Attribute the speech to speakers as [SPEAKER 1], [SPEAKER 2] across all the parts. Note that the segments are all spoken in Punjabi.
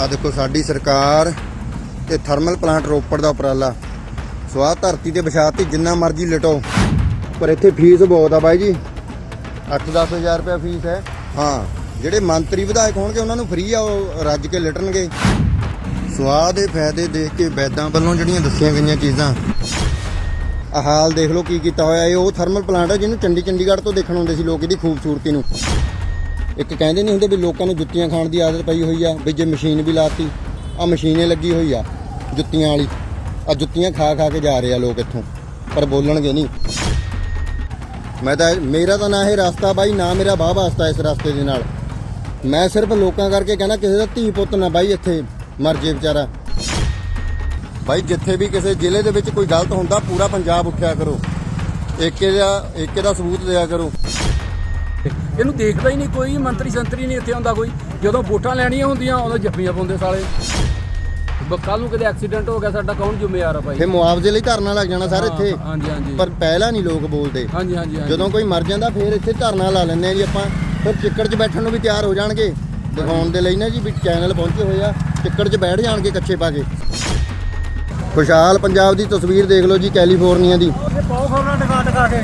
[SPEAKER 1] ਆ ਦੇਖੋ ਸਾਡੀ ਸਰਕਾਰ ਤੇ ਥਰਮਲ ਪਲਾਂਟ ਰੋਪੜ ਦਾ ਉਪਰਾਲਾ। ਸਵਾਹ ਧਰਤੀ ਤੇ ਵਿਛਾਤੀ ਜਿੰਨਾ ਮਰਜ਼ੀ ਲਟੋ। ਪਰ ਇੱਥੇ ਫੀਸ ਬਹੁਤ ਆ ਬਾਈ ਜੀ। 8-10 ਹਜ਼ਾਰ ਰੁਪਏ ਫੀਸ ਹੈ। ਹਾਂ ਜਿਹੜੇ ਮੰਤਰੀ ਵਿਧਾਇਕ ਹੋਣਗੇ ਉਹਨਾਂ ਨੂੰ ਫ੍ਰੀ ਆ ਉਹ ਰੱਜ ਕੇ ਲਟਣਗੇ। ਸਵਾਹ ਦੇ ਫਾਇਦੇ ਦੇਖ ਕੇ ਵੈਦਾਂ ਵੱਲੋਂ ਜਿਹੜੀਆਂ ਦੱਸੀਆਂ ਗਈਆਂ ਚੀਜ਼ਾਂ। ਆ ਹਾਲ ਦੇਖ ਲਓ ਕੀ ਕੀਤਾ ਹੋਇਆ। ਇਹ ਉਹ ਥਰਮਲ ਪਲਾਂਟ ਹੈ ਜਿਹਨੂੰ ਚੰਡੀ ਚੰਡੀਗੜ੍ਹ ਤੋਂ ਦੇਖਣ ਆਉਂਦੇ ਸੀ ਲੋਕ ਇਹਦੀ ਖੂਬਸੂਰਤੀ ਨੂੰ। ਇੱਕ ਕਹਿੰਦੇ ਨਹੀਂ ਹੁੰਦੇ ਵੀ ਲੋਕਾਂ ਨੂੰ ਜੁੱਤੀਆਂ ਖਾਣ ਦੀ ਆਦਤ ਪਈ ਹੋਈ ਆ, ਵੀ ਜੇ ਮਸ਼ੀਨ ਵੀ ਲਾਤੀ ਆ ਮਸ਼ੀਨੇ ਲੱਗੀ ਹੋਈ ਆ, ਜੁੱਤੀਆਂ ਵਾਲੀ। ਆ ਜੁੱਤੀਆਂ ਖਾ ਖਾ ਕੇ ਜਾ ਰਹੇ ਆ ਲੋਕ ਇੱਥੋਂ, ਪਰ ਬੋਲਣਗੇ ਨਹੀਂ। ਮੈਂ ਤਾਂ, ਮੇਰਾ ਤਾਂ ਨਾ ਇਹ ਰਸਤਾ ਬਾਈ, ਨਾ ਮੇਰਾ ਬਾਹ ਵਾਸਤਾ ਇਸ ਰਸਤੇ ਦੇ ਨਾਲ। ਮੈਂ ਸਿਰਫ ਲੋਕਾਂ ਕਰਕੇ ਕਹਿੰਦਾ ਕਿਸੇ ਦਾ ਧੀ ਪੁੱਤ ਨਾ ਬਾਈ ਇੱਥੇ ਮਰ ਜੇ ਵਿਚਾਰਾ। ਬਾਈ, ਜਿੱਥੇ ਵੀ ਕਿਸੇ ਜ਼ਿਲ੍ਹੇ ਦੇ ਵਿੱਚ ਕੋਈ ਗਲਤ ਹੁੰਦਾ, ਪੂਰਾ ਪੰਜਾਬ ਉੱਠਿਆ ਕਰੋ। ਏਕੇ ਦਾ ਏਕੇ ਦਾ ਸਬੂਤ ਦਿਆ ਕਰੋ।
[SPEAKER 2] ਇਹਨੂੰ ਦੇਖਦਾ ਹੀ ਨਹੀਂ ਕੋਈ ਮੰਤਰੀ ਸੰਤਰੀ ਨਹੀਂ ਇੱਥੇ ਆਉਂਦਾ ਕੋਈ। ਜਦੋਂ ਵੋਟਾਂ ਲੈਣੀਆਂ ਹੁੰਦੀਆਂ ਉਦੋਂ ਜੱਫੀਆਂ ਪਾਉਂਦੇ ਸਾਲੇ। ਕੱਲ ਨੂੰ ਕਿਤੇ ਐਕਸੀਡੈਂਟ ਹੋ ਗਿਆ ਸਾਡਾ ਕੌਣ ਜ਼ਿੰਮੇਵਾਰ ਆ ਭਾਈ?
[SPEAKER 1] ਫੇ ਮੁਆਵਜ਼ੇ ਲਈ ਧਰਨਾ ਲੱਗ ਜਾਣਾ ਸਰ ਇੱਥੇ।
[SPEAKER 2] ਹਾਂਜੀ ਹਾਂਜੀ।
[SPEAKER 1] ਪਰ ਪਹਿਲਾਂ ਨਹੀਂ ਲੋਕ ਬੋਲਦੇ।
[SPEAKER 2] ਹਾਂਜੀ ਹਾਂਜੀ ਹਾਂਜੀ।
[SPEAKER 1] ਜਦੋਂ ਕੋਈ ਮਰ ਜਾਂਦਾ ਫੇਰ ਇੱਥੇ ਧਰਨਾ ਲਾ ਲੈਂਦੇ ਆ ਜੀ ਆਪਾਂ। ਫਿਰ ਚਿੱਕੜ 'ਚ ਬੈਠਣ ਨੂੰ ਵੀ ਤਿਆਰ ਹੋ ਜਾਣਗੇ। ਦਿਖਾਉਣ ਦੇ ਲਈ ਨਾ ਜੀ ਵੀ ਚੈਨਲ ਪਹੁੰਚੇ ਹੋਏ ਆ। ਚਿੱਕੜ 'ਚ ਬੈਠ ਜਾਣਗੇ ਕੱਚੇ ਪਾ ਕੇ। ਖੁਸ਼ਹਾਲ ਪੰਜਾਬ ਦੀ ਤਸਵੀਰ ਦੇਖ ਲਓ ਜੀ ਕੈਲੀਫੋਰਨੀਆ ਦੀ।
[SPEAKER 3] ਇਹ ਬਹੁਤ ਖਬਰਾਂ ਟਕਾ ਟਕਾ ਕੇ।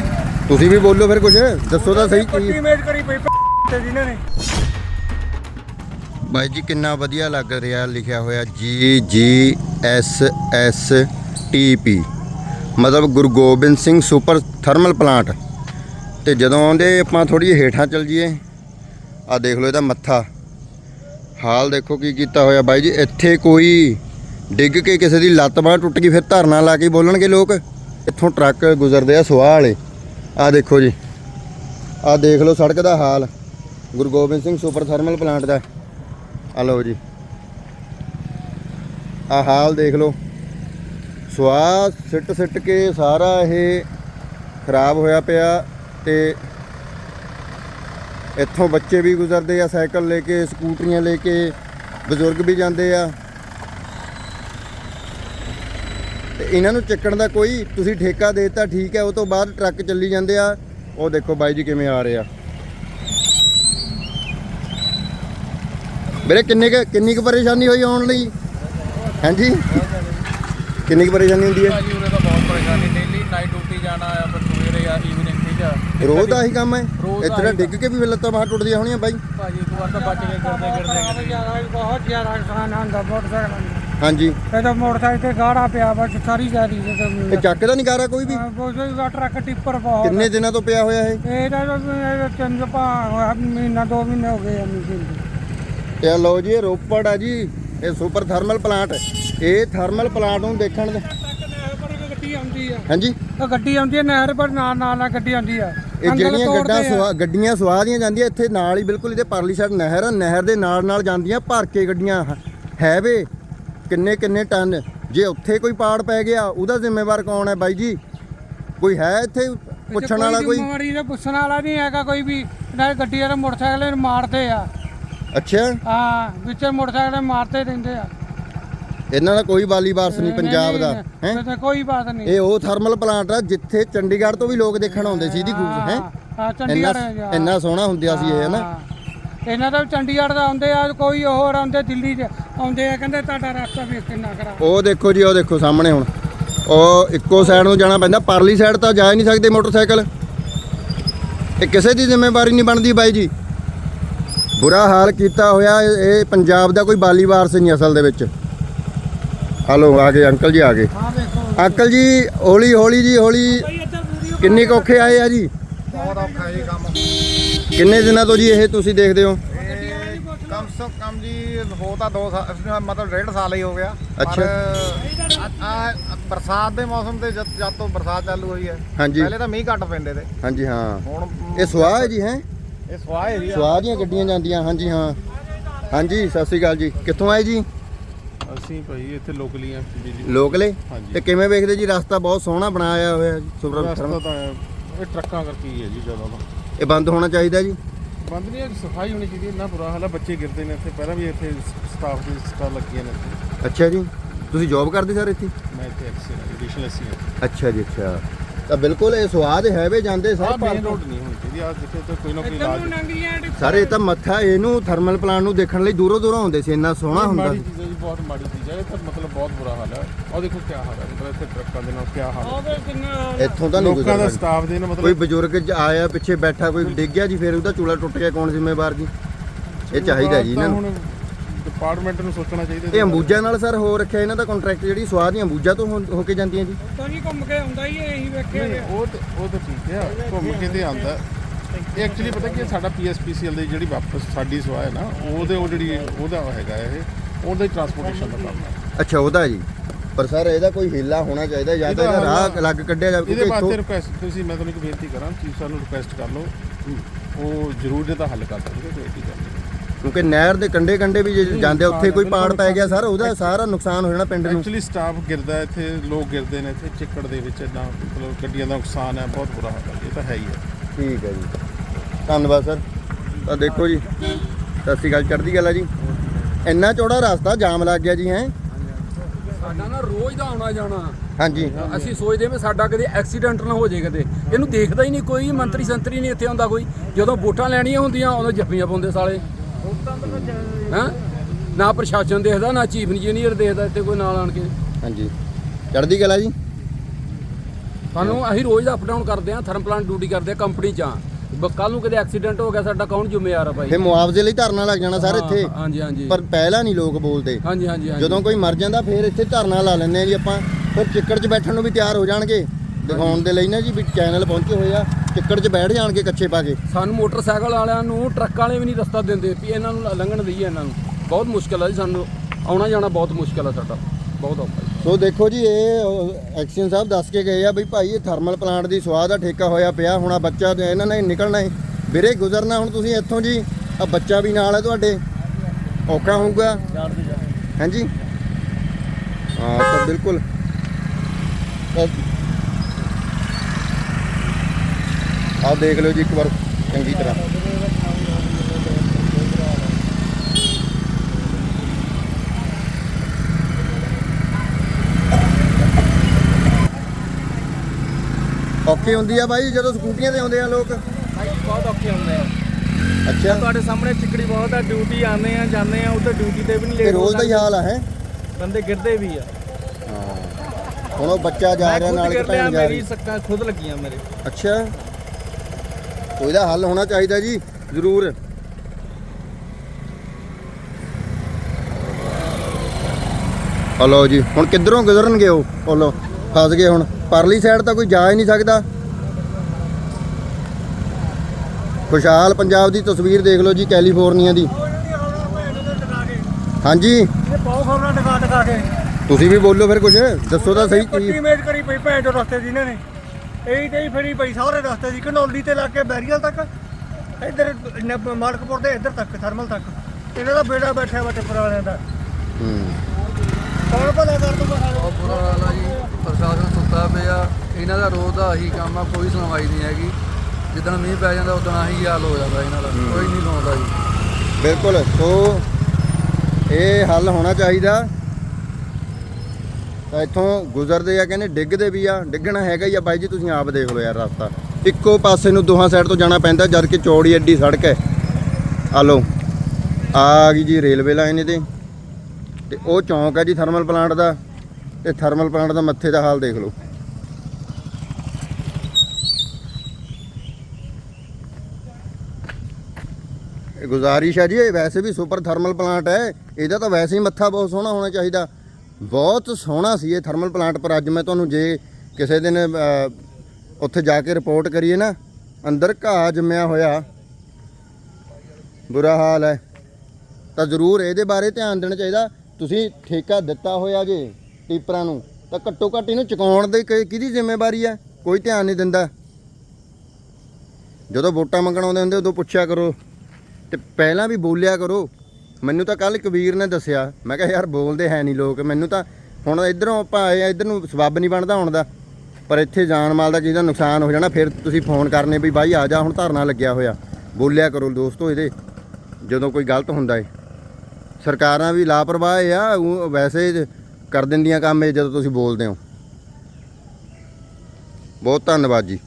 [SPEAKER 1] ਤੁਸੀਂ ਵੀ ਬੋਲੋ ਫਿਰ ਕੁਝ ਦੱਸੋ ਤਾਂ ਸਹੀ ਕੀ।
[SPEAKER 3] ਮੇਜ ਕਰੀ ਪਈ ਤੇ ਜਿਨ੍ਹਾਂ ਨੇ।
[SPEAKER 1] ਬਾਈ ਜੀ ਕਿੰਨਾ ਵਧੀਆ ਲੱਗ ਰਿਹਾ ਲਿਖਿਆ ਹੋਇਆ ਜੀ G S S T P ਮਤਲਬ Guru Gobind Singh super thermal plant. ਤੇ ਜਦੋਂ ਆਉਂਦੇ ਆਪਾਂ ਥੋੜੀ ਹੇਠਾਂ ਚੱਲ ਜੀਏ ਆ ਦੇਖ ਲਓ ਇਹਦਾ ਮੱਥਾ। ਹਾਲ ਦੇਖੋ ਕੀ ਕੀਤਾ ਹੋਇਆ ਬਾਈ ਜੀ ਇੱਥੇ ਕੋਈ ਡਿੱਗ ਕੇ ਕਿਸੇ ਦੀ ਲੱਤ ਬਾਂਹ ਟੁੱਟ ਗਈ ਫਿਰ ਧਰਨਾ ਲਾ ਕੇ ਬੋਲਣਗੇ ਲੋਕ। ਇੱਥੋਂ ਟਰੱਕ ਗੁਜ਼ਰਦੇ ਆ ਸੁਆਹ ਵਾਲੇ। ਆ ਦੇਖੋ ਜੀ। ਆ ਦੇਖ ਲਓ ਸੜਕ ਦਾ ਹਾਲ। Guru Gobind Singh super thermal plant ਦਾ। ਆ ਲਓ ਜੀ। ਆ ਹਾਲ ਦੇਖ ਲਓ। ਸਵਾਹ ਸਿੱਟ ਸਿੱਟ ਕੇ ਸਾਰਾ ਇਹ ਖਰਾਬ ਹੋਇਆ ਪਿਆ ਤੇ ਇੱਥੋਂ ਬੱਚੇ ਵੀ ਗੁਜ਼ਰਦੇ ਆ, ਸਾਈਕਲ ਲੈ ਕੇ, ਸਕੂਟਰੀਆਂ ਲੈ ਕੇ, ਬਜ਼ੁਰਗ ਵੀ ਜਾਂਦੇ ਆ ਤੇ ਇਹਨਾਂ ਨੂੰ ਚੱਕਣ ਦਾ ਕੋਈ ਤੁਸੀਂ ਠੇਕਾ ਦੇ ਦਿੱਤਾ ਠੀਕ ਹੈ ਉਹ ਤੋਂ ਬਾਅਦ ਟਰੱਕ ਚੱਲੀ ਜਾਂਦੇ ਆ। ਉਹ ਦੇਖੋ ਬਾਈ ਜੀ ਕਿਵੇਂ ਆ ਰਹੇ ਆ। ਵੀਰੇ ਕਿੰਨੇ ਕੁ ਕਿੰਨੀ ਕੁ ਪਰੇਸ਼ਾਨੀ ਹੋਈ ਆਉਣ ਲਈ? ਹਾਂਜੀ? ਕਿੰਨੀ ਕੁ ਪਰੇਸ਼ਾਨੀ ਹੁੰਦੀ ਹੈ?
[SPEAKER 4] ਭਾਜੀ ਉਰੇ ਤਾਂ ਬਹੁਤ ਪਰੇਸ਼ਾਨੀ ਡੇਲੀ ਨਾਈਟ ਡਿਊਟੀ ਜਾਣਾ ਆ ਫਿਰ ਸਵੇਰੇ ਆ ਈਵਨਿੰਗ ਠੀਕ ਆ।
[SPEAKER 1] ਰੋਜ਼ ਦਾ ਹੀ ਕੰਮ ਹੈ?
[SPEAKER 4] ਰੋਜ਼ ਦਾ
[SPEAKER 1] ਇੱਥੇ ਤਾਂ ਡਿੱਗ ਕੇ ਵੀ ਲੱਤਾਂ ਬਾਹਰ ਟੁੱਟਦੀਆਂ ਹੋਣੀਆਂ ਬਾਈ।
[SPEAKER 4] ਭਾਜੀ ਇੱਕ ਵਾਰ ਤਾਂ ਬਚ ਕੇ ਗਿਰਦੇ ਗਿਰਦੇ
[SPEAKER 3] ਬਹੁਤ ਜ਼ਿਆਦਾ ਨੁਕਸਾਨ ਹੁੰਦਾ ਮੋਟਰਸਾਈਕਲ
[SPEAKER 1] ਹਾਂਜੀ।
[SPEAKER 3] ਇਹ ਤਾਂ ਮੋਟਰਸਾਈਕਲ ਤੇ ਗਾੜਾ ਪਿਆ ਬਸ ਸਾਰੀ ਜਾਰੀ
[SPEAKER 1] ਇਹ
[SPEAKER 3] ਤੇ
[SPEAKER 1] ਚੱਕਦਾ ਨਹੀਂ ਕਾਰਾ ਕੋਈ ਵੀ?
[SPEAKER 3] ਦਾ ਟਰੱਕ ਟਿੱਪਰ ਬਹੁਤ
[SPEAKER 1] ਕਿੰਨੇ ਦਿਨਾਂ ਤੋਂ ਪਿਆ ਹੋਇਆ ਇਹ?
[SPEAKER 3] ਇਹ ਤਾਂ ਇਹ ਤਿੰਨ ਪਾ ਹੋਇਆ ਮਹੀਨਾ ਦੋ ਮਹੀਨੇ ਹੋ ਗਏ ਆ ਮਸ਼ੀਨ।
[SPEAKER 1] ਤੇ ਆਹ ਲਓ ਜੀ ਇਹ ਰੋਪੜ ਆ ਜੀ ਇਹ ਸੁਪਰ ਥਰਮਲ ਪਲਾਂਟ। ਇਹ ਥਰਮਲ ਪਲਾਂਟ ਨੂੰ ਦੇਖਣ ਦੇ
[SPEAKER 3] ਗੱਡੀ ਆਉਂਦੀ ਆ
[SPEAKER 1] ਹਾਂਜੀ।
[SPEAKER 3] ਉਹ ਗੱਡੀ ਆਉਂਦੀ ਹੈ ਨਹਿਰ ਪਰ ਨਾਲ ਨਾਲ ਨਾਲ ਗੱਡੀ ਆਉਂਦੀ ਆ।
[SPEAKER 1] ਇਹ ਜਿਹੜੀਆਂ ਗੱਡਾਂ। ਸਵਾ ਗੱਡੀਆਂ ਸਵਾਹ ਦੀਆਂ ਜਾਂਦੀਆਂ ਇੱਥੇ ਨਾਲ ਹੀ ਬਿਲਕੁਲ ਇਹਦੇ ਪਰਲੀ ਸਾਈਡ ਨਹਿਰ ਆ। ਨਹਿਰ ਦੇ ਨਾਲ ਨਾਲ ਜਾਂਦੀਆਂ ਭਰ ਕੇ ਗੱਡੀਆਂ ਹੈ ਵੇ। ਕਿੰਨੇ ਕਿੰਨੇ ਟਨ? ਜੇ ਉੱਥੇ ਕੋਈ ਪਾੜ ਪੈ ਗਿਆ ਉਹਦਾ ਜ਼ਿੰਮੇਵਾਰ ਕੌਣ ਹੈ ਬਾਈ ਜੀ? ਕੋਈ ਹੈ ਇੱਥੇ ਪੁੱਛਣ ਵਾਲਾ ਕੋਈ?
[SPEAKER 3] ਜ਼ਿੰਮੇਵਾਰੀ ਦਾ ਪੁੱਛਣ ਵਾਲਾ ਨਹੀਂ ਹੈਗਾ ਕੋਈ ਵੀ। ਨਾ ਗੱਡੀ ਵਾਲੇ ਮੋਟਰਸਾਈਕਲ ਨੂੰ ਮਾਰਦੇ ਆ।
[SPEAKER 1] ਅੱਛਾ।
[SPEAKER 3] ਹਾਂ ਵਿੱਚ ਮੋਟਰਸਾਈਕਲ ਮਾਰਦੇ ਰਹਿੰਦੇ ਆ।
[SPEAKER 1] ਇਹਨਾਂ ਦਾ ਕੋਈ ਵਾਲੀ ਵਾਰਸ ਨਹੀਂ ਪੰਜਾਬ ਦਾ ਹੈ?
[SPEAKER 3] ਕੋਈ ਬਾਤ ਨਹੀਂ।
[SPEAKER 1] ਇਹ ਉਹ ਥਰਮਲ ਪਲਾਂਟ ਆ ਜਿੱਥੇ ਚੰਡੀਗੜ੍ਹ ਤੋਂ ਵੀ ਲੋਕ ਦੇਖਣ ਆਉਂਦੇ ਸੀ ਇਹਦੀ ਖੂਬ ਹੈ?
[SPEAKER 3] ਹਾਂ ਚੰਡੀਗੜ੍ਹ
[SPEAKER 1] ਇੰਨਾ ਸੋਹਣਾ ਹੁੰਦਿਆ ਸੀ ਇਹ ਨਾ?
[SPEAKER 3] ਹਾਂ। ਇਹਨਾਂ ਦਾ ਚੰਡੀਗੜ੍ਹ ਦਾ ਆਉਂਦੇ ਆ ਕੋਈ ਹੋਰ ਆਉਂਦੇ ਦਿੱਲੀ ਚ ਆਉਂਦੇ ਆ ਕਹਿੰਦੇ ਤੁਹਾਡਾ ਰਸਤਾ ਵੀ ਕਿੰਨਾ ਕਰਾ
[SPEAKER 1] ਉਹ ਦੇਖੋ ਜੀ ਉਹ ਦੇਖੋ ਸਾਹਮਣੇ ਹੁਣ। ਉਹ ਇੱਕੋ ਸਾਈਡ ਨੂੰ ਜਾਣਾ ਪੈਂਦਾ ਪਰਲੀ ਸਾਈਡ ਤਾਂ ਜਾ ਹੀ ਨਹੀਂ ਸਕਦੇ ਮੋਟਰਸਾਈਕਲ। ਇਹ ਕਿਸੇ ਦੀ ਜ਼ਿੰਮੇਵਾਰੀ ਨਹੀਂ ਬਣਦੀ ਬਾਈ ਜੀ। ਬੁਰਾ ਹਾਲ ਕੀਤਾ ਹੋਇਆ ਇਹ ਪੰਜਾਬ ਦਾ ਕੋਈ ਬਾਲੀ ਵਾਰਸ ਨਹੀਂ ਅਸਲ ਦੇ ਵਿੱਚ। ਹਲੋ ਆ ਗਏ ਅੰਕਲ ਜੀ ਆ ਗਏ। ਅੰਕਲ ਜੀ ਹੌਲੀ ਹੌਲੀ ਜੀ ਹੌਲੀ। ਕਿੰਨੇ ਕੁ ਔਖੇ ਆਏ ਆ ਜੀ?
[SPEAKER 4] ਬਹੁਤ ਔਖਾ ਜੀ ਕੰਮ।
[SPEAKER 1] ਕਿੰਨੇ ਦਿਨਾਂ ਤੋਂ ਜੀ ਇਹ ਤੁਸੀਂ ਦੇਖਦੇ ਹੋ?
[SPEAKER 4] ਸੇ ਕਮ ਜੀ ਹੋ ਤਾਂ 2 ਸਾਲ ਮਤਲਬ ਡੇਢ ਸਾਲ ਹੀ ਹੋ ਗਿਆ।
[SPEAKER 1] ਅੱਛਾ।
[SPEAKER 4] ਆ- ਬਰਸਾਤ ਦੇ ਮੌਸਮ ਤੇ ਜਦ ਜਦ ਤੋਂ ਬਰਸਾਤ ਚਾਲੂ ਹੋਈ ਹੈ
[SPEAKER 1] ਹਾਂਜੀ।
[SPEAKER 4] ਪਹਿਲੇ ਤਾਂ ਮੀਂਹ ਘੱਟ ਪੈਂਦੇ ਤੇ।
[SPEAKER 1] ਹਾਂਜੀ ਹਾਂ।
[SPEAKER 4] ਹੁਣ
[SPEAKER 1] ਇਹ ਸਵਾਹ ਹੈ ਜੀ ਹੈ?
[SPEAKER 4] ਇਹ ਸਵਾਹ ਹੈ ਜੀ।
[SPEAKER 1] ਸਵਾਹ ਦੀਆਂ ਗੱਡੀਆਂ ਜਾਂਦੀਆਂ ਹਾਂਜੀ ਹਾਂ। ਹਾਂਜੀ ਸਤਿ ਸ਼੍ਰੀ ਅਕਾਲ ਜੀ। ਕਿੱਥੋਂ ਆਏ ਜੀ?
[SPEAKER 5] ਅਸੀਂ ਭਾਈ ਇੱਥੇ ਲੋਕਲੀ ਆ ਜੀ ਜੀ
[SPEAKER 1] ਲੋਕਲੇ। ਤੇ ਕਿਵੇਂ ਵੇਖਦੇ ਜੀ ਰਸਤਾ ਬਹੁਤ ਸੋਹਣਾ ਬਣਾਇਆ ਹੋਇਆ ਜੀ ਸੁਬਰ
[SPEAKER 5] ਰਸਤਾ ਤਾਂ ਇਹ ਟਰੱਕਾਂ ਕਰਕੇ ਹੀ ਹੈ ਜੀ ਜ਼ਿਆਦਾ ਤਾਂ।
[SPEAKER 1] ਇਹ ਬੰਦ ਹੋਣਾ ਚਾਹੀਦਾ ਜੀ?
[SPEAKER 5] ਬੰਦ ਨਹੀਂ ਹੈ ਸਫ਼ਾਈ ਹੋਣੀ ਚਾਹੀਦੀ ਇੰਨਾ ਬੁਰਾ ਹਾਲ ਹੈ ਬੱਚੇ ਗਿਰਦੇ ਨੇ ਇੱਥੇ ਪਹਿਲਾਂ ਵੀ ਇੱਥੇ ਸਟਾਫ ਦੀ ਸਟਾਫ ਲੱਗੀਆਂ ਨੇ ਇੱਥੇ।
[SPEAKER 1] ਅੱਛਾ ਜੀ। ਤੁਸੀਂ ਜੌਬ ਕਰਦੇ ਸਰ ਇੱਥੇ?
[SPEAKER 5] ਮੈਂ ਇੱਥੇ ਐਕਸੀ ਐਡੀਸ਼ਨਲ ਐਸੀ ਹਾਂ
[SPEAKER 1] ਅੱਛਾ ਜੀ ਅੱਛਾ। ਤਾਂ ਬਿਲਕੁਲ ਇਹ ਸਵਾਦ ਹੈਵੇ ਜਾਂਦੇ
[SPEAKER 5] ਆਹ
[SPEAKER 1] ਸਰ
[SPEAKER 5] ਮੇਨ ਰੋਡ ਨਹੀਂ ਹੋਣੀ ਚਾਹੀਦੀ ਆ ਜਿੱਥੇ ਤੇ ਕੋਈ ਨਾ ਕੋਈ
[SPEAKER 3] ਇੱਧਰ
[SPEAKER 5] ਇਲਾਜ।
[SPEAKER 1] ਸਰ ਇਹ ਤਾਂ ਮੱਥਾ ਇਹਨੂੰ ਥਰਮਲ ਪਲਾਂਟ ਨੂੰ ਦੇਖਣ ਲਈ ਦੂਰੋਂ ਦੂਰੋਂ ਆਉਂਦੇ ਸੀ ਇੰਨਾ ਸੋਹਣਾ ਹੁੰਦਾ
[SPEAKER 5] ਮਾੜੀ
[SPEAKER 1] ਸੀ।
[SPEAKER 5] ਚੀਜ਼ ਹੈ ਜੀ ਬਹੁਤ ਮਾੜੀ ਚੀਜ਼ ਹੈ ਇਹ ਤਾਂ ਮਤਲਬ ਬਹੁਤ ਬੁਰਾ ਹਾਲ ਹੈ। ਉਹ ਦੇਖੋ ਕੀ ਹਾਲ ਹੈ ਮਤਲਬ ਇੱਥੇ ਟਰੱਕਾਂ ਦੇ ਨਾਲ ਕੀ ਹਾਲ ਹੈ।
[SPEAKER 3] ਉਹਦੇ ਕਿੰਨਾ
[SPEAKER 1] ਇੱਥੋਂ ਤਾਂ ਨਹੀਂ
[SPEAKER 5] ਲੋਕਾਂ ਦਾ ਸਟਾਫ ਦੇ ਨਾਲ
[SPEAKER 1] ਕੋਈ
[SPEAKER 5] ਮਤਲਬ
[SPEAKER 1] ਬਜ਼ੁਰਗ ਜ- ਆਇਆ ਪਿੱਛੇ ਬੈਠਾ ਕੋਈ ਡਿੱਗ ਗਿਆ ਜੀ ਫਿਰ ਉਹਦਾ ਚੂਲਾ ਟੁੱਟ ਗਿਆ ਕੌਣ ਜ਼ਿੰਮੇਵਾਰ ਜੀ? ਇਹ ਚਾਹੀਦਾ ਜੀ ਇਹਨਾਂ ਨੂੰ।
[SPEAKER 5] ਡਿਪਾਰਟਮੈਂਟ ਨੂੰ ਸੋਚਣਾ ਚਾਹੀਦਾ
[SPEAKER 1] ਇਹ ਅੰਬੂਜਾ ਨਾਲ ਸਰ ਹੋ ਰੱਖਿਆ ਇਹਨਾਂ ਦਾ ਕੰਟਰੈਕਟ ਜਿਹੜੀ ਸਵਾਦ ਦੀਆਂ ਅੰਬੂਜਾ ਤੋਂ ਹੋ ਹੋ ਕੇ ਜਾਂਦੀਆਂ ਜੀ।
[SPEAKER 3] ਤਾਂ ਨਹੀਂ ਘੁੰਮ ਕੇ ਆਉਂਦਾ ਹੀ ਇਹੀ ਵੇਖਿਆ
[SPEAKER 5] ਨਹੀਂ, ਉਹ ਤੇ ਉਹ ਤਾਂ ਠੀਕ ਹੈ ਘੁੰਮ ਕੇ ਤੇ ਆਂਦਾ ਇਹ ਐਕਚੁਅਲੀ ਪਤਾ ਕੀ ਹੈ, ਸਾਡਾ ਪੀਐਸਪੀਸੀਐਲ ਦੀ ਜਿਹੜੀ ਵਾਪਸ ਸਾਡੀ ਸਵਾਹ ਹੈ ਨਾ ਉਹਦੇ ਉਹ ਜਿਹੜੀ ਉਹਦਾ ਹੈਗਾ ਇਹ ਉਹਦਾ ਹੀ ਟਰਾਂਸਪੋਰਟੇਸ਼ਨ ਦਾ ਕੰਮ ਹੈ।
[SPEAKER 1] ਅੱਛਾ ਉਹਦਾ ਜੀ। ਪਰ ਸਰ ਇਹਦਾ ਕੋਈ ਹੀਲਾ ਹੋਣਾ ਚਾਹੀਦਾ ਜਾਂ ਤਾਂ
[SPEAKER 5] ਇਹਦਾ
[SPEAKER 1] ਇਹਦਾ ਰਾਹ ਅਲੱਗ ਕੱਢਿਆ ਜਾਵੇ
[SPEAKER 5] ਇਹਦੇ
[SPEAKER 1] ਕਿਉਂਕਿ
[SPEAKER 5] ਵਾਸਤੇ
[SPEAKER 1] ਇੱਥੋਂ
[SPEAKER 5] ਰਿਕੁਐਸਟ ਤੁਸੀਂ ਮੈਂ ਤੁਹਾਨੂੰ ਇੱਕ ਬੇਨਤੀ ਕਰਾਂ ਚੀਫ ਸਾਹਿਬ ਨੂੰ ਰਿਕੁਐਸਟ ਕਰ ਲਓ। ਉਹ ਜ਼ਰੂਰ ਇਹਦਾ ਹੱਲ ਕਰ ਸਕਦੇ ਕੋਈ ਐਡੀ ਗੱਲ ਨਹੀਂ
[SPEAKER 1] ਕਿਉਂਕਿ ਨਹਿਰ ਦੇ ਕੰਡੇ ਕੰਡੇ ਵੀ ਜੇ ਜਾਂਦੇ ਉੱਥੇ ਕੋਈ ਪਾੜ ਪੈ ਗਿਆ ਸਰ। ਉਹਦਾ ਸਾਰਾ ਨੁਕਸਾਨ ਹੋ ਜਾਣਾ ਪਿੰਡ ਨੂੰ।
[SPEAKER 5] ਐਕਚੁਅਲੀ ਸਟਾਫ ਗਿਰਦਾ ਇੱਥੇ ਲੋਕ ਗਿਰਦੇ ਨੇ ਇੱਥੇ ਚਿੱਕੜ ਦੇ ਵਿੱਚ ਇਦਾਂ ਮਤਲਬ ਗੱਡੀਆਂ ਦਾ ਨੁਕਸਾਨ ਹੈ ਬਹੁਤ ਬੁਰਾ ਹਾਲ ਹੈ ਇਹ ਤਾਂ ਹੈ ਹੀ ਹੈ।
[SPEAKER 1] ਠੀਕ ਹੈ ਜੀ। ਧੰਨਵਾਦ ਸਰ। ਤਾਂ ਦੇਖੋ ਜੀ ਸਤਿ ਸ਼੍ਰੀ ਅਕਾਲ ਚੜ੍ਹਦੀ ਗੱਲ ਆ ਜੀ। ਇੰਨਾ ਚੌੜਾ ਰਸਤਾ ਜਾਮ ਲੱਗ ਗਿਆ ਜੀ ਹੈ।
[SPEAKER 2] ਸਾਡਾ ਨਾ ਰੋਜ਼ ਦਾ ਆਉਣਾ ਜਾਣਾ।
[SPEAKER 1] ਹਾਂਜੀ।
[SPEAKER 2] ਅਸੀਂ ਸੋਚਦੇ ਵੀ ਸਾਡਾ ਕਦੇ ਐਕਸੀਡੈਂਟ ਨਾ ਹੋ ਜਾਏ ਕਦੇ। ਇਹਨੂੰ ਦੇਖਦਾ ਹੀ ਨਹੀਂ ਕੋਈ ਮੰਤਰੀ ਸੰਤਰੀ ਨਹੀਂ ਇੱਥੇ ਆਉਂਦਾ ਕੋਈ। ਜਦੋਂ ਵੋਟਾਂ ਲੈਣੀਆਂ ਹੁੰਦੀਆਂ ਉਦੋਂ ਜੱਫੀਆਂ ਪਾਉਂਦੇ ਸਾਲੇ। ਹੈਂ ਨਾ ਪ੍ਰਸ਼ਾਸਨ ਦੇਖਦਾ ਨਾ ਚੀਫ ਇੰਜੀਨੀਅਰ ਦੇਖਦਾ ਇੱਥੇ ਕੋਈ ਨਾਲ ਆਣ ਕੇ।
[SPEAKER 1] ਹਾਂਜੀ। ਚੜ੍ਹਦੀ ਗੱਲ ਆ ਜੀ?
[SPEAKER 2] ਸਾਨੂੰ ਅਸੀਂ ਰੋਜ਼ ਦਾ ਅਪ ਡਾਊਨ ਕਰਦੇ ਆ ਥਰਮ ਪਲਾਂਟ ਡਿਊਟੀ ਕਰਦੇ ਆ ਕੰਪਨੀ 'ਚ ਆ ਕੱਲ ਨੂੰ ਕਦੇ ਐਕਸੀਡੈਂਟ ਹੋ ਗਿਆ ਸਾਡਾ ਕੌਣ ਜ਼ਿੰਮੇਵਾਰ ਆ ਭਾਈ?
[SPEAKER 1] ਫੇ ਮੁਆਵਜ਼ੇ ਲਈ ਧਰਨਾ ਲੱਗ ਜਾਣਾ ਸਰ ਇੱਥੇ।
[SPEAKER 2] ਹਾਂ, ਹਾਂਜੀ ਹਾਂਜੀ।
[SPEAKER 1] ਪਰ ਪਹਿਲਾਂ ਨਹੀਂ ਲੋਕ ਬੋਲਦੇ।
[SPEAKER 2] ਹਾਂਜੀ ਹਾਂਜੀ ਹਾਂਜੀ।
[SPEAKER 1] ਜਦੋਂ ਕੋਈ ਮਰ ਜਾਂਦਾ ਫਿਰ ਇੱਥੇ ਧਰਨਾ ਲਾ ਲੈਂਦੇ ਆ ਜੀ ਆਪਾਂ। ਫਿਰ ਚਿੱਕੜ 'ਚ ਬੈਠਣ ਨੂੰ ਵੀ ਤਿਆਰ ਹੋ ਜਾਣਗੇ। ਦਿਖਾਉਣ ਦੇ ਲਈ ਨਾ ਜੀ ਵੀ ਚੈਨਲ ਪਹੁੰਚੇ ਹੋਏ ਆ। ਚਿੱਕੜ 'ਚ ਬੈਠ ਜਾਣਗੇ ਕੱਚੇ ਪਾ ਕੇ।
[SPEAKER 2] ਸਾਨੂੰ ਮੋਟਰਸਾਈਕਲ ਵਾਲਿਆਂ ਨੂੰ ਟਰੱਕ ਵਾਲੇ ਵੀ ਨਹੀਂ ਰਸਤਾ ਦਿੰਦੇ ਵੀ ਇਹਨਾਂ ਨੂੰ ਲੰਘਣ ਦਈਏ ਇਹਨਾਂ ਨੂੰ। ਬਹੁਤ ਮੁਸ਼ਕਲ ਆ ਜੀ ਸਾਨੂੰ। ਆਉਣਾ ਜਾਣਾ ਬਹੁਤ ਮੁਸ਼ਕਲ ਆ ਸਾਡਾ। ਬਹੁਤ ਔਖਾ ਜੀ।
[SPEAKER 1] ਸੋ ਦੇਖੋ ਜੀ ਇਹ ਐਕਸ਼ਨ ਸਾਹਿਬ ਦੱਸ ਕੇ ਗਏ ਆ ਵੀ ਭਾਈ ਇਹ ਥਰਮਲ ਪਲਾਂਟ ਦੀ ਸਵਾਦ ਦਾ ਠੇਕਾ ਹੋਇਆ ਪਿਆ ਹੁਣ ਆ ਬੱਚਾ ਤੇ ਇਹਨਾਂ ਨੇ ਨਿਕਲਣਾ ਹੈ ਵੀਰੇ ਗੁਜ਼ਰਨਾ ਹੁਣ ਤੁਸੀਂ ਇੱਥੋਂ ਜੀ ਆ ਬੱਚਾ ਵੀ ਨਾਲ ਹੈ ਤੁਹਾਡੇ? ਔਖਾ ਹੋਊਗਾ? ਹਾਂਜੀ? ਹਾਂ ਤਾਂ ਬਿਲਕੁਲ। ਆ ਦੇਖ ਲਓ ਜੀ ਇੱਕ ਵਾਰ ਚੰਗੀ ਤਰ੍ਹਾਂ। ਔਖੀ ਹੁੰਦੀ ਆ ਬਾਈ ਜਦੋਂ ਸਕੂਟੀਆਂ ਤੇ ਆਉਂਦੇ ਆ ਲੋਕ।
[SPEAKER 6] ਬਹੁਤ ਔਖੇ ਹੁੰਦੇ ਆ।
[SPEAKER 1] ਅੱਛਾ।
[SPEAKER 6] ਤੁਹਾਡੇ ਸਾਹਮਣੇ ਚਿਕੜੀ ਬਹੁਤ ਆ ਡਿਊਟੀ ਆਉਂਦੇ ਆ ਜਾਂਦੇ ਆ ਉੱਥੇ ਡਿਊਟੀ ਤੇ ਵੀ ਨਹੀਂ ਲੇਟ
[SPEAKER 1] ਰੋਜ਼ ਦਾ ਹੀ ਹਾਲ ਆ ਹੈ?
[SPEAKER 6] ਬੰਦੇ ਗਿਰਦੇ ਵੀ ਆ।
[SPEAKER 1] ਹੁਣ ਉਹ ਬੱਚਾ ਜਾ ਰਿਹਾ ਨਾਲ
[SPEAKER 6] ਲਿਆ
[SPEAKER 1] ਭੈਣ ਜਾ
[SPEAKER 6] ਮੇਰੀ
[SPEAKER 1] ਰਹੀ।
[SPEAKER 6] ਸੱਕਾਂ ਖੁਦ ਲੱਗੀਆਂ ਮੇਰੇ।
[SPEAKER 1] ਅੱਛਾ। ਉਹਦਾ ਹੱਲ ਹੋਣਾ ਚਾਹੀਦਾ ਜੀ ਜ਼ਰੂਰ। ਹਲੋ ਜੀ ਹੁਣ ਕਿੱਧਰੋਂ ਗੁਜ਼ਰਨਗੇ ਉਹ? ਬੋਲੋ ਫਸ ਗਏ ਹੁਣ। ਪਰਲੀ ਸਾਈਡ ਤਾਂ ਕੋਈ ਜਾ ਹੀ ਨਹੀਂ ਸਕਦਾ। ਖੁਸ਼ਹਾਲ ਪੰਜਾਬ ਦੀ ਤਸਵੀਰ ਦੇਖ ਲਓ ਜੀ ਕੈਲੀਫੋਰਨੀਆ ਦੀ। ਹਾਂਜੀ।
[SPEAKER 3] ਇਹ ਬਹੁਤ ਖਬਰਾਂ ਟਕਾ ਟਕਾ ਕੇ।
[SPEAKER 1] ਤੁਸੀਂ ਵੀ ਬੋਲੋ ਫਿਰ ਕੁਝ ਦੱਸੋ ਤਾਂ ਸਹੀ ਕੀ
[SPEAKER 3] ਮੇਜ ਕਰੀ ਪਈ ਭੈਣ ਚੋ ਰਸਤੇ ਦੀ ਇਹਨਾਂ ਨੇ। ਇਹੀ ਤੇ ਹੀ ਫੜੀ ਪਈ ਸਾਰੇ ਰਸਤੇ ਦੀ ਘਨੌਲੀ ਤੇ ਲੱਗ ਕੇ ਬੈਰੀਅਲ ਤੱਕ। ਇੱਧਰ ਮਾਲਕਪੁਰ ਦੇ ਇੱਧਰ ਤੱਕ ਥਰਮਲ ਤੱਕ। ਇਹਨਾਂ ਦਾ ਬੇੜਾ ਬੈਠਿਆ ਵਾ ਟਿੱਪਰ ਵਾਲਿਆਂ ਦਾ।
[SPEAKER 1] ਹੂੰ।
[SPEAKER 3] ਕੌਣ ਭਲਾ ਕਰ ਦੂਗਾ
[SPEAKER 7] ਬਹੁਤ ਬੁਰਾ ਹਾਲ ਆ ਜੀ ਪ੍ਰਸ਼ਾਸਨ ਸੁੱਤਾ ਇਹਨਾਂ ਦਾ ਰੋਜ਼ ਦਾ ਆਹੀ ਕੰਮ ਆ ਕੋਈ ਸੁਣਵਾਈ ਨਹੀਂ ਹੈਗੀ। ਜਿੱਦਣ ਮੀਂਹ ਪੈ ਜਾਂਦਾ ਉਦੋਂ ਆਹੀ ਹਾਲ ਹੋ ਜਾਂਦਾ ਇਹਨਾਂ ਦਾ। ਕੋਈ ਨਹੀਂ ਸੁਣਦਾ ਜੀ।
[SPEAKER 1] ਬਿਲਕੁਲ ਸੋ ਇਹ ਹੱਲ ਹੋਣਾ ਚਾਹੀਦਾ। ਤਾਂ ਇੱਥੋਂ ਗੁਜ਼ਰਦੇ ਆ ਕਹਿੰਦੇ ਡਿੱਗਦੇ ਵੀ ਆ। ਡਿੱਗਣਾ ਹੈਗਾ ਹੀ ਆ ਬਾਈ ਜੀ ਤੁਸੀਂ ਆਪ ਦੇਖ ਲਓ ਯਾਰ ਰਸਤਾ। ਇੱਕੋ ਪਾਸੇ ਨੂੰ ਦੋਹਾਂ ਸਾਈਡ ਤੋਂ ਜਾਣਾ ਪੈਂਦਾ ਜਦ ਕਿ ਚੌੜੀ ਐਡੀ ਸੜਕ ਹੈ। ਆ ਲਓ ਆ ਗਈ ਜੀ ਰੇਲਵੇ ਲਾਈਨ ਇਹਦੇ। ਤੇ ਉਹ ਚੌਂਕ ਹੈ ਜੀ ਥਰਮਲ ਪਲਾਂਟ ਦਾ। ਤੇ ਥਰਮਲ ਪਲਾਂਟ ਦਾ ਮੱਥੇ ਦਾ ਹਾਲ ਦੇਖ ਲਓ। ਗੁਜ਼ਾਰਿਸ਼ ਹੈ ਜੀ, ਇਹ ਵੈਸੇ ਵੀ ਸੁਪਰ ਥਰਮਲ ਪਲਾਂਟ ਹੈ। ਇਹਦਾ ਤਾਂ ਵੈਸੇ ਹੀ ਮੱਥਾ ਬਹੁਤ ਸੋਹਣਾ ਹੋਣਾ ਚਾਹੀਦਾ। ਬਹੁਤ ਸੋਹਣਾ ਸੀ ਇਹ ਥਰਮਲ ਪਲਾਂਟ, ਪਰ ਅੱਜ ਮੈਂ ਤੁਹਾਨੂੰ ਜੇ ਕਿਸੇ ਦਿਨ ਉੱਥੇ ਜਾ ਕੇ ਰਿਪੋਰਟ ਕਰੀਏ ਨਾ, ਅੰਦਰ ਘਾਹ ਜੰਮਿਆ ਹੋਇਆ। ਬੁਰਾ ਹਾਲ ਹੈ। ਤਾਂ ਜ਼ਰੂਰ ਇਹਦੇ ਬਾਰੇ ਧਿਆਨ ਦੇਣਾ ਚਾਹੀਦਾ। ਤੁਸੀਂ ਠੇਕਾ ਦਿੱਤਾ ਹੋਇਆ ਜੇ ਟੀਪਰਾਂ ਨੂੰ, ਤਾਂ ਘੱਟੋ ਘੱਟ ਇਹਨੂੰ ਚੁਕਾਉਣ ਦੀ ਕਿ- ਕਿਹਦੀ ਜ਼ਿੰਮੇਵਾਰੀ ਹੈ? ਕੋਈ ਧਿਆਨ ਨਹੀਂ ਦਿੰਦਾ। ਜਦੋਂ ਵੋਟਾਂ ਮੰਗਣ ਆਉਂਦੇ ਹੁੰਦੇ ਉਦੋਂ ਪੁੱਛਿਆ ਕਰੋ। ਤੇ ਪਹਿਲਾਂ ਵੀ ਬੋਲਿਆ ਕਰੋ। ਮੈਨੂੰ ਤਾਂ ਕੱਲ ਕਬੀਰ ਨੇ ਦੱਸਿਆ, ਮੈਂ ਕਿਹਾ, ਯਾਰ, ਬੋਲਦੇ ਹੈ ਨਹੀਂ ਲੋਕ। ਮੈਨੂੰ ਤਾਂ ਹੁਣ ਇਧਰੋਂ ਆਪਾਂ ਆਏ ਆ ਇਧਰ ਨੂੰ ਸਬੱਬ ਨਹੀਂ ਬਣਦਾ ਹੁਣ ਦਾ। ਪਰ ਇੱਥੇ ਜਾਨ ਮਾਲ ਦਾ ਜਿਹਦਾ ਨੁਕਸਾਨ ਹੋ ਜਾਣਾ, ਫਿਰ ਤੁਸੀਂ ਫੋਨ ਕਰਨੇ ਵੀ, ਬਾਈ, ਆ ਜਾ, ਹੁਣ ਧਰਨਾ ਲੱਗਿਆ ਹੋਇਆ। ਬੋਲਿਆ ਕਰੋ ਦੋਸਤੋ ਇਹਦੇ, ਜਦੋਂ ਕੋਈ ਗਲਤ ਹੁੰਦਾ ਏ। ਸਰਕਾਰਾਂ ਵੀ ਲਾਪਰਵਾਹ ਆ ਵੈਸੇ ਕਰ ਦਿੰਦੀਆਂ ਕੰਮ ਇਹ ਜਦੋਂ ਤੁਸੀਂ ਬੋਲਦੇ ਹੋ। ਬਹੁਤ ਧੰਨਵਾਦ ਜੀ।